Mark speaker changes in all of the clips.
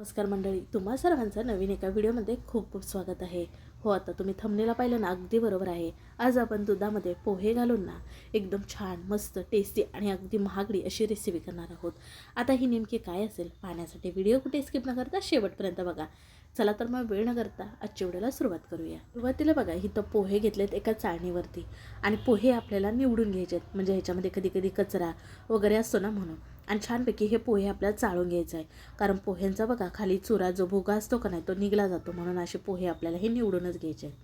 Speaker 1: नमस्कार मंडळी तुम्हा सर्वांचं नवीन एका व्हिडिओमध्ये खूप खूप स्वागत आहे. हो आता तुम्ही थंबनेला पाहिलं ना अगदी बरोबर आहे. आज आपण दुधामध्ये पोहे घालून ना एकदम छान मस्त टेस्टी आणि अगदी महागडी अशी रेसिपी करणार आहोत. आता ही नेमकी काय असेल पाहण्यासाठी व्हिडिओ कुठे स्किप न करता शेवटपर्यंत बघा. चला तर मग वेळ न करता आजच्या व्हिडिओला सुरुवात करूया. सुरुवातीला बघा इथं पोहे घेतलेत एका चाळणीवरती. आणि पोहे आपल्याला निवडून घ्यायचे आहेत म्हणजे ह्याच्यामध्ये कधी कधी कचरा वगैरे असतो ना म्हणून. आणि छानपैकी हे पोहे आपल्याला चाळून घ्यायचं आहे. कारण पोह्यांचा बघा खाली चुरा जो भोगा असतो का नाही तो निघला जातो म्हणून असे पोहे आपल्याला हे निवडूनच घ्यायचे आहेत.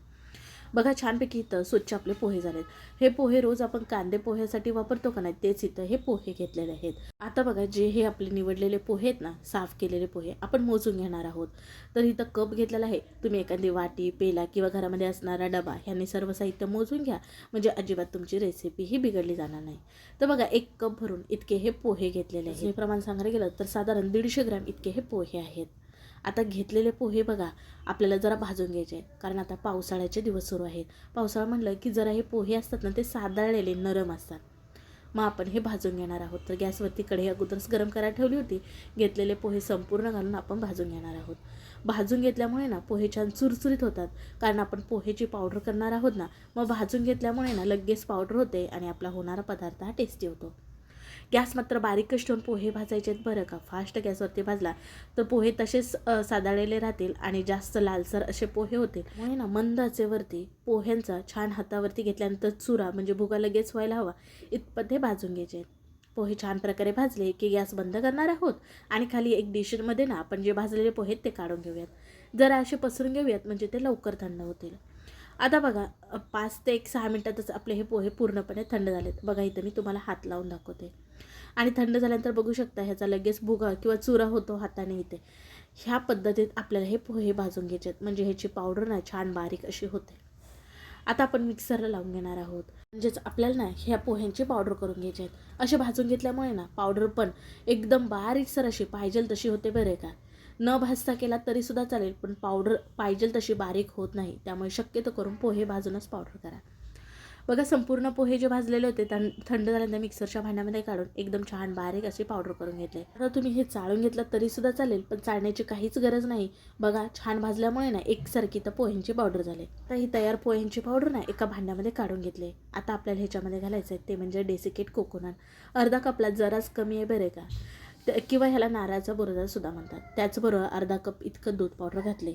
Speaker 1: बघा छानपैकी इथं स्वच्छ आपले पोहे झालेत. हे पोहे रोज आपण कांदे पोह्यासाठी वापरतो का नाही तेच इथं हे पोहे घेतलेले आहेत. आता बघा जे हे आपले निवडलेले पोहे आहेत ना साफ केलेले पोहे आपण मोजून घेणार आहोत. तर इथं कप घेतलेला आहे. तुम्ही एखादी वाटी पेला किंवा घरामध्ये असणारा डबा ह्यांनी सर्व साहित्य मोजून घ्या. म्हणजे अजिबात तुमची रेसिपी ही बिघडली जाणार नाही. तर बघा एक कप भरून इतके हे पोहे घेतलेले आहेत. हे प्रमाण सांगायला गेलं तर साधारण दीडशे ग्रॅम इतके हे पोहे आहेत. आता घेतलेले पोहे बघा आपल्याला जरा भाजून घ्यायचे आहेत. कारण आता पावसाळ्याचे दिवस सुरू आहेत. पावसाळा म्हटलं की जरा हे पोहे असतात ना ते सादळलेले नरम असतात. मग आपण हे भाजून घेणार आहोत. तर गॅसवरती कढई अगोदरच गरम करायला ठेवली होती. घेतलेले पोहे संपूर्ण घालून आपण भाजून घेणार आहोत. भाजून घेतल्यामुळे ना पोहे छान चुरचुरीत होतात. कारण आपण पोहेची पावडर करणार आहोत ना मग भाजून घेतल्यामुळे ना लगेच पावडर होते आणि आपला होणारा पदार्थ हा टेस्टी होतो. गॅस मात्र बारीकच ठेवून पोहे भाजायचे आहेत बरं का? फास्ट गॅसवरती भाजला तर पोहे तसेच साधाळलेले राहतील आणि जास्त लालसर असे पोहे होतील. म्हणून ना. मंद आचेवरती पोह्यांचा छान हातावरती घेतल्यानंतर चुरा म्हणजे भुगा लगेच व्हायला हवा. इतपत हे भाजून घ्यायचे आहेत. पोहे छान प्रकारे भाजले की गॅस बंद करणार आहोत आणि खाली एक डिशमध्ये ना आपण जे भाजलेले पोहे ते काढून घेऊयात. जरा असे पसरून घेऊयात म्हणजे ते लवकर थंड होतील. आता बघा पाच ते एक सहा मिनटातच आपले हे पोहे पूर्णपणे थंड झालेत. बघा इथं मी तुम्हाला हात लावून दाखवते. आणि थंड झाल्यानंतर बघू शकता ह्याचा लगेच भुगा किंवा चुरा होतो हाताने इथे. ह्या पद्धतीत आपल्याला हे पोहे भाजून घ्यायचे आहेत. म्हणजे ह्याची पावडर ना छान बारीक अशी होते. आता आपण मिक्सरला लावून घेणार आहोत. म्हणजेच आपल्याला ना ह्या पोह्यांची पावडर करून घ्यायची आहेत. असे भाजून घेतल्यामुळे ना पावडर पण एकदम बारीकसर अशी पाहिजेल तशी होते बरे का. न भाजता केला तरीसुद्धा चालेल पण पावडर पाहिजेल तशी बारीक होत नाही. त्यामुळे शक्यतो करून पोहे भाजूनच पावडर करा. बघा संपूर्ण पोहे जे भाजलेले होते त्या थंड झाल्यानंतर मिक्सरच्या भांड्यामध्ये काढून एकदम छान बारीक अशी पावडर करून घेतले. आता तुम्ही हे चाळून घेतलं तरीसुद्धा चालेल पण चाळण्याची काहीच गरज नाही. बघा छान भाजल्यामुळे ना एकसारखी तर पोह्यांची पावडर झाले. आता ही तयार पोह्यांची पावडर ना एका भांड्यामध्ये काढून घेतले. आता आपल्याला ह्याच्यामध्ये घालायचं आहे ते म्हणजे डेसिकेट कोकोनट अर्धा कपला जराच कमी आहे बरे का? किंवा ह्याला नारळाचा बुरदा सुद्धा म्हणतात. त्याचबरोबर अर्धा कप इतकं दूध पावडर घातले.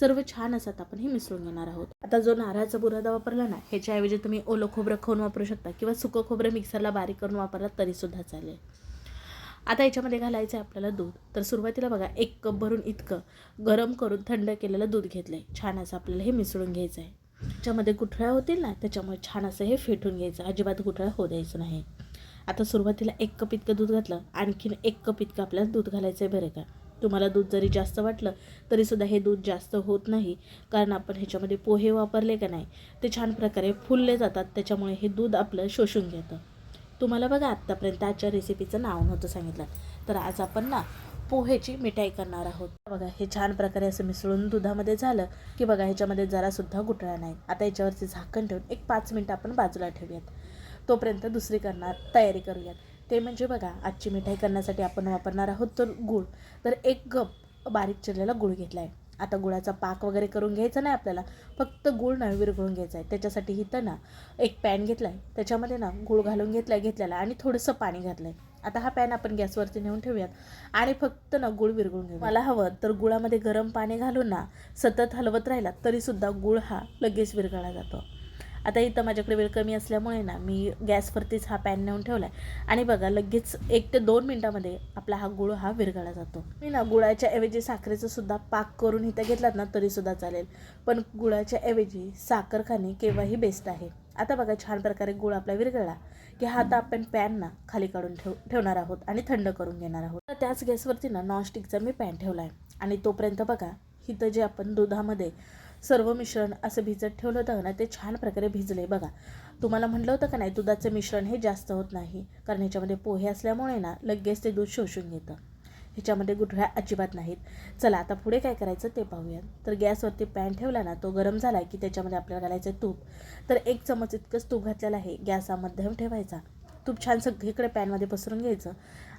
Speaker 1: सर्व छान असतात आपण हे मिसळून घेणार आहोत. आता जो नारळाचा बुरादा वापरला ना ह्याच्याऐवजी तुम्ही ओलं खोबरं खाऊन वापरू शकता किंवा सुकं खोबरं मिक्सरला बारीक करून वापरला तरीसुद्धा चालेल. आता याच्यामध्ये घालायचं आहे आपल्याला दूध. तर सुरुवातीला बघा एक कप भरून इतकं गरम करून थंड केलेलं दूध घेतलं आहे छान असं आपल्याला हे मिसळून घ्यायचं आहे त्याच्यामध्ये गुठळ्या होतील ना त्याच्यामुळे छान असं हे फेटून घ्यायचं. अजिबात गुठळ्या होऊ द्यायचं नाही. आता सुरुवातीला एक कप इतकं दूध घातलं आणखीन एक कप इतकं आपल्याला दूध घालायचं आहे बरं का? तुम्हाला दूध जरी जास्त वाटलं तरीसुद्धा हे दूध जास्त होत नाही कारण आपण ह्याच्यामध्ये पोहे वापरले का नाही ते छान प्रकारे फुलले जातात त्याच्यामुळे हे दूध आपलं शोषून घेतं. तुम्हाला बघा आत्तापर्यंत आजच्या रेसिपीचं नाव नव्हतं सांगितलं. तर आज आपण ना पोहेची मिठाई करणार आहोत. बघा हे छान प्रकारे असं मिसळून दुधामध्ये झालं की बघा ह्याच्यामध्ये जरासुद्धा गुटळा नाही. आता याच्यावरती झाकण ठेवून एक पाच मिनटं आपण बाजूला ठेवूयात. तोपर्यंत दुसरी करणार तयारी करूयात. ते म्हणजे बघा आजची मिठाई करण्यासाठी आपण वापरणार आहोत तर गूळ. तर एक कप बारीक चिरलेला गूळ घेतला आहे आता गुळाचा पाक वगैरे करून घ्यायचा नाही आपल्याला फक्त गूळ ना विरघळून घ्यायचा आहे. त्याच्यासाठी इथं ना एक पॅन घेतला आहे त्याच्यामध्ये ना गूळ घालून घेतला आहे घेतलेला आणि थोडंसं पाणी घातलं आहे आता हा पॅन आपण गॅसवरती नेऊन ठेवूयात आणि फक्त ना गूळ विरघळून घेऊ मला हवं तर गुळामध्ये गरम पाणी घालून ना सतत हलवत राहिला तरीसुद्धा गूळ हा लगेच विरघळला जातो. आता इथं माझ्याकडे वेळ कमी असल्यामुळे ना मी गॅसवरतीच हा पॅन नेऊन ठेवला आहे आणि बघा लगेच एक ते दोन मिनटामध्ये आपला हा गुळ हा विरघळला जातो. मी ना गुळाच्या ऐवजी साखरेचं सुद्धा पाक करून इथं घेतलात ना तरीसुद्धा चालेल. पण गुळाच्या ऐवजी साखर खाणे केव्हाही बेस्ट आहे. आता बघा छान प्रकारे गुळ आपला विरघळला की हा आता आपण पॅन ना खाली काढून ठेव ठेवणार आहोत आणि थंड करून घेणार आहोत. तर त्याच गॅसवरती ना नॉनस्टिकचा मी पॅन ठेवला आहे आणि तोपर्यंत बघा इथं जे आपण दुधामध्ये सर्व मिश्रण असं भिजत ठेवलं होतं ना ते छान प्रकारे भिजले बघा. तुम्हाला म्हटलं होतं का नाही दुधाचं मिश्रण हे जास्त होत नाही कारण ह्याच्यामध्ये पोहे असल्यामुळे ना लगेच ते दूध शोषून घेतं. ह्याच्यामध्ये गुठळ्या अजिबात नाहीत. चला आता पुढे काय करायचं ते पाहूयात. तर गॅसवरती पॅन ठेवला ना तो गरम झाला की त्याच्यामध्ये आपल्याला घालायचं तूप. तर एक चमच इतकंच तूप घातलेलं आहे गॅस हा मध्यम ठेवायचा. तूप छान सगळीकडे पॅनमध्ये पसरून घ्यायचं.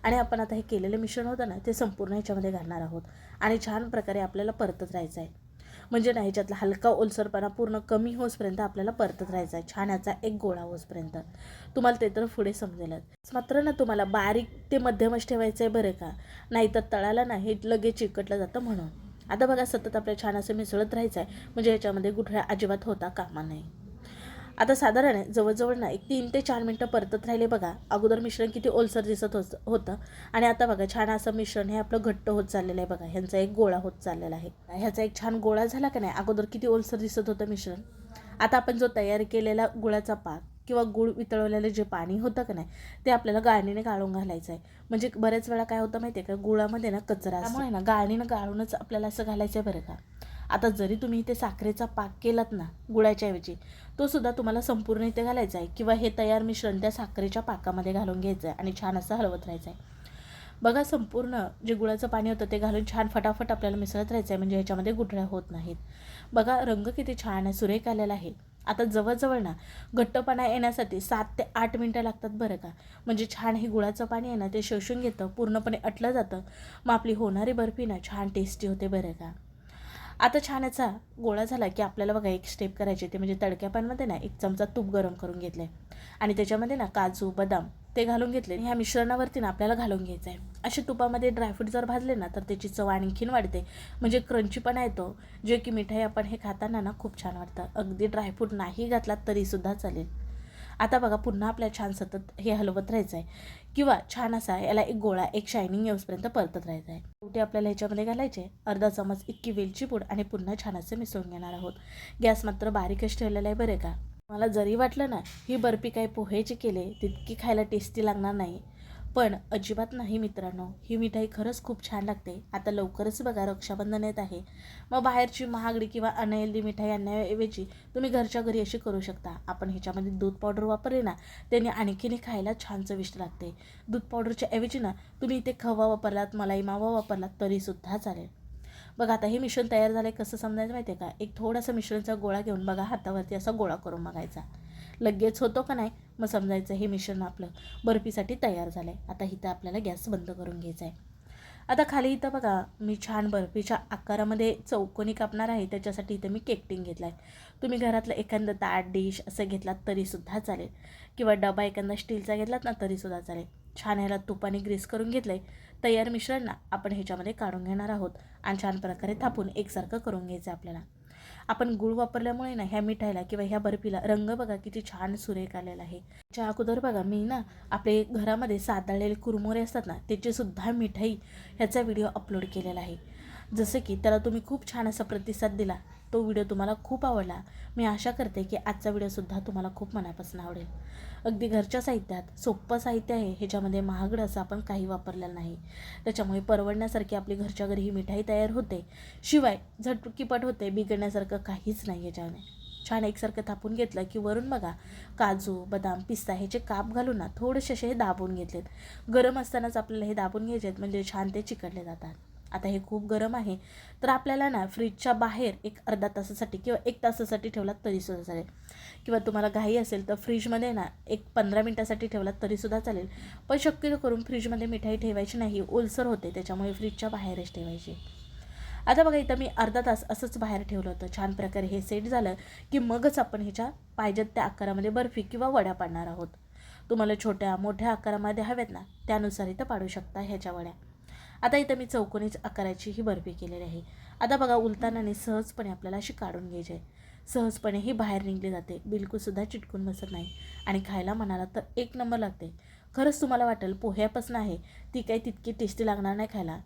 Speaker 1: आणि आपण आता हे केलेलं मिश्रण होतं ना ते संपूर्ण ह्याच्यामध्ये घालणार आहोत. आणि छान प्रकारे आपल्याला परतत राहायचं आहे. म्हणजे ना ह्याच्यातला हलका ओलसरपणा पूर्ण कमी होसपर्यंत आपल्याला परतत राहायचा आहे. छाण्याचा एक गोळा होसपर्यंत. तुम्हाला ते तर पुढे समजेलच. मात्र ना तुम्हाला बारीक ते मध्यमच ठेवायचं आहे बरं का? नाहीतर तळाला ना हे लगेच चिकटलं जातं म्हणून. आता बघा सतत आपल्या छान असं मिसळत राहायचं आहे म्हणजे याच्यामध्ये गुठळ्या अजिबात होता कामा नाही आता साधारण आहे, जवळजवळ ना एक तीन ते चार मिनटं परतत राहिले बघा. अगोदर मिश्रण किती ओलसर दिसत होत होतं. आणि आता बघा छान असं मिश्रण हे आपलं घट्ट होत चाललेलं आहे बघा. ह्यांचा एक गोळा होत चाललेला आहे. ह्याचा एक छान गोळा झाला का नाही? अगोदर किती ओलसर दिसत होतं मिश्रण. आता आपण जो तयार केलेला गुळाचा पाक किंवा गुळ वितळवलेलं जे पाणी होतं का नाही ते आपल्याला गाळणीने गाळून घालायचं आहे. म्हणजे बऱ्याच वेळा काय होतं माहिती आहे का? गुळामध्ये ना कचरा त्यामुळे ना गाळणीनं गाळूनच आपल्याला असं घालायचं आहे बरं का? आता जरी तुम्ही इथे साखरेचा पाक केलात ना गुळाच्या ऐवजी तो सुद्धा तुम्हाला संपूर्ण इथे घालायचा आहे. किंवा हे तयार मिश्रण त्या साखरेच्या पाकामध्ये घालून घ्यायचं आहे आणि छान असं हलवत राहायचं आहे. बघा संपूर्ण जे गुळाचं पाणी होतं ते घालून छान फटाफट आपल्याला मिसळत राहायचं आहे म्हणजे ह्याच्यामध्ये गुठळ्या होत नाहीत. बघा रंग किती छान आहे सुरेख आलेला आहे. आता जवळजवळ ना घट्टपणा येण्यासाठी सात ते आठ मिनटं लागतात बरं का. म्हणजे छान हे गुळाचं पाणी आहे ना ते शोषून घेतं पूर्णपणे अटलं जातं. मग आपली होणारी बर्फी ना छान टेस्टी होते बरं का. आता छान याचा गोळा झाला की आपल्याला बघा एक स्टेप करायची ते म्हणजे तडक्या पॅनमध्ये ना एक चमचा तूप गरम करून घेतलं आहे आणि त्याच्यामध्ये ना काजू बदाम ते घालून घेतले. आणि ह्या मिश्रणावरती ना आपल्याला घालून घ्यायचं आहे असे तुपामध्ये ड्रायफ्रूट जर भाजले ना तर त्याची चव आणखीन वाढते. म्हणजे क्रंचीपणा येतो जे की मिठाई आपण हे खाताना ना खूप छान वाटतं. अगदी ड्रायफ्रूट नाही घातलात तरीसुद्धा चालेल. आता बघा पुन्हा आपल्या छान सतत हे हलवत राहायचं आहे. किंवा छान असा याला एक गोळा एक शायनिंग येऊसपर्यंत परतत राहायचं आहे. शेवटी आपल्याला ह्याच्यामध्ये घालायचे अर्धा चमच इतकी वेलची पूड आणि पुन्हा छान असे मिसळून घेणार आहोत. गॅस मात्र बारीकच ठेवलेला आहे बरे का. मला जरी वाटलं ना ही बर्फी काही पोहेची केले तितकी खायला टेस्टी लागणार नाही. पण अजिबात नाही मित्रांनो. ही मिठाई खरंच खूप छान लागते. आता लवकरच बघा रक्षाबंधन येत आहे. मग बाहेरची महागडी किंवा अनहेल्दी मिठाई आणण्याऐवजी तुम्ही घरच्या घरी अशी करू शकता. आपण ह्याच्यामध्ये दूध पावडर वापरले ना त्याने आणखीने खायला छान चविष्ट लागते. दूध पावडरच्या ऐवजी ना तुम्ही इथे खवा वापरलात मलाई मावा वापरलात तरीसुद्धा चालेल. बघा आता हे मिश्रण तयार झालं आहे कसं समजायचं माहिती आहे का? एक थोडासा मिश्रणचा गोळा घेऊन बघा हातावरती असा गोळा करून बघायचा. लगेच होतो का नाही? मग समजायचं हे मिश्रण आपलं बर्फीसाठी तयार झालं आहे आता इथं आपल्याला गॅस बंद करून घ्यायचा आहे. आता खाली इथं बघा मी छान बर्फीच्या आकारामध्ये चौकोनी कापणार आहे. त्याच्यासाठी इथं मी केकटिंग घेतला आहे तुम्ही घरातलं एखादं ताट डिश असं घेतलात तरीसुद्धा चालेल. किंवा डबा एखादा स्टीलचा घेतलात ना तरीसुद्धा चालेल. छान ह्याला तुपाने ग्रीस करून घेतलं आहे तयार मिश्रण ना आपण ह्याच्यामध्ये काढून घेणार आहोत. आणि छान प्रकारे थापून एकसारखं करून घ्यायचं आपल्याला. आपण गुळ वापरल्यामुळे ना ह्या मिठाईला किंवा ह्या बर्फीला रंग बघा किती छान सुरेख आलेला आहे. च्या अगोदर बघा मी ना आपले घरामध्ये सादळलेले कुरमुरे असतात ना त्याची सुद्धा मिठाई ह्याचा व्हिडिओ अपलोड केलेला आहे. जसं की त्याला तुम्ही खूप छान असा प्रतिसाद दिला तो व्हिडिओ तुम्हाला खूप आवडला. मी आशा करते की आजचा व्हिडिओसुद्धा तुम्हाला खूप मनापासून आवडेल. अगदी घरच्या साहित्यात सोपं साहित्य आहे ह्याच्यामध्ये महागडं असं आपण काही वापरलेलं नाही. त्याच्यामुळे परवडण्यासारखी आपली घरच्या घरी ही मिठाई तयार होते. शिवाय झटकीपट होते बिघडण्यासारखं काहीच नाही याच्यामध्ये छान एकसारखं थापून घेतलं की वरून बघा काजू बदाम पिस्ता ह्याचे काप घालून ना थोडेसे असे हे दाबून घेतलेत. गरम असतानाच आपल्याला हे दाबून घ्यायचे आहेत म्हणजे छान ते चिकटले जातात. आता हे खूप गरम आहे तर आपल्याला ना फ्रीजच्या बाहेर एक अर्धा तासासाठी किंवा एक तासासाठी ठेवलात तरीसुद्धा चालेल. किंवा तुम्हाला घाई असेल तर फ्रीजमध्ये ना एक पंधरा मिनटासाठी ठेवलात तरीसुद्धा चालेल. पण शक्यतो करून फ्रीजमध्ये मिठाई ठेवायची नाही ओलसर होते त्याच्यामुळे फ्रीजच्या बाहेरच ठेवायची. आता बघा इथं मी अर्धा तास असंच बाहेर ठेवलं होतं. छान प्रकारे हे सेट झालं की मगच आपण ह्याच्या पाहिजेत त्या आकारामध्ये बर्फी किंवा वड्या पाडणार आहोत. तुम्हाला छोट्या मोठ्या आकारामध्ये हव्यात ना त्यानुसार इथं पाडू शकता ह्याच्या वड्या. आता इथं मी चौकोनीच आकाराची ही बर्फी केलेली आहे. आता बघा उलतानाने सहजपणे आपल्याला अशी काढून घ्यायची आहे. सहजपणे ही बाहेर निघली जाते. बिलकुलसुद्धा चिटकून बसत नाही आणि खायला म्हणाला तर एक नंबर लागते. खरंच तुम्हाला वाटेल पोह्यापासून आहे. ती काही तितकी टेस्टी लागणार नाही खायला.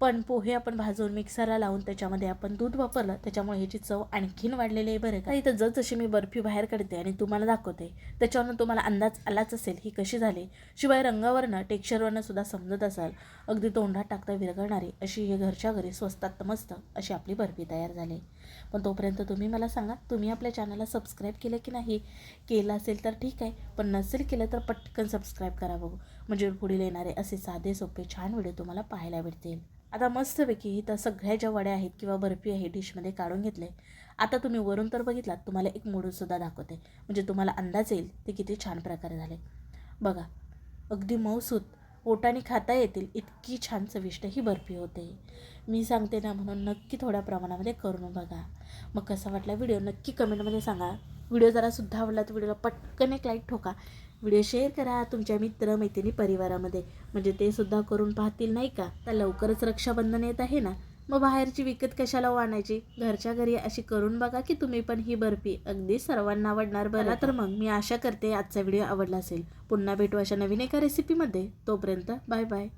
Speaker 1: पण पोहे आपण भाजून मिक्सरला लावून त्याच्यामध्ये आपण दूध वापरलं त्याच्यामुळे ह्याची चव आणखीन वाढलेली आहे बरं का. इथं जसजशी मी बर्फी बाहेर काढते आणि तुम्हाला दाखवते त्याच्यावरनं तुम्हाला अंदाज आलाच असेल ही कशी झाली. शिवाय रंगावरनं टेक्स्चरवरनं सुद्धा समजत असाल. अगदी तोंडात टाकता विरघळणारी अशी हे घरच्या घरी स्वस्तात मस्त अशी आपली बर्फी तयार झाली. पण तोपर्यंत तुम्ही मला सांगा तुम्ही आपल्या चॅनलला सबस्क्राईब केलं की नाही? केलं असेल तर ठीक आहे पण नसेल केलं तर पटकन सबस्क्राईब करा बघू. म्हणजे पुढील येणारे असे साधे सोपे छान व्हिडिओ तुम्हाला पाहायला भेटतील आता मस्तपैकी इथं सगळ्या ज्या वड्या आहेत किंवा बर्फी आहे डिशमध्ये काढून घेतले. आता तुम्ही वरून तर बघितलात तुम्हाला एक मोडूनसुद्धा दाखवते. म्हणजे तुम्हाला अंदाज येईल ते किती छान प्रकारे झाले. बघा अगदी मऊसूत ओटाने खाता येतील इतकी छान चविष्ट ही बर्फी होते. मी सांगते ना म्हणून नक्की थोड्या प्रमाणामध्ये करून बघा. मग कसा वाटला व्हिडिओ नक्की कमेंटमध्ये सांगा. व्हिडिओ जरासुद्धा आवडला तर व्हिडिओला पटकन एक लाईक ठोका. व्हिडिओ शेअर करा तुमच्या मित्र मैत्रिणी परिवारामध्ये. म्हणजे ते सुद्धा करून पाहतील नाही का? तर लवकरच रक्षाबंधन येत आहे ना? मग बाहेरची विकत कशाला आणायची? घरच्या घरी अशी करून बघा की तुम्ही पण ही बर्फी. अगदी सर्वांना आवडणार बरं. तर मग मी आशा करते आजचा व्हिडिओ आवडला असेल. पुन्हा भेटू अशा नवीन एका रेसिपीमध्ये तोपर्यंत बाय बाय.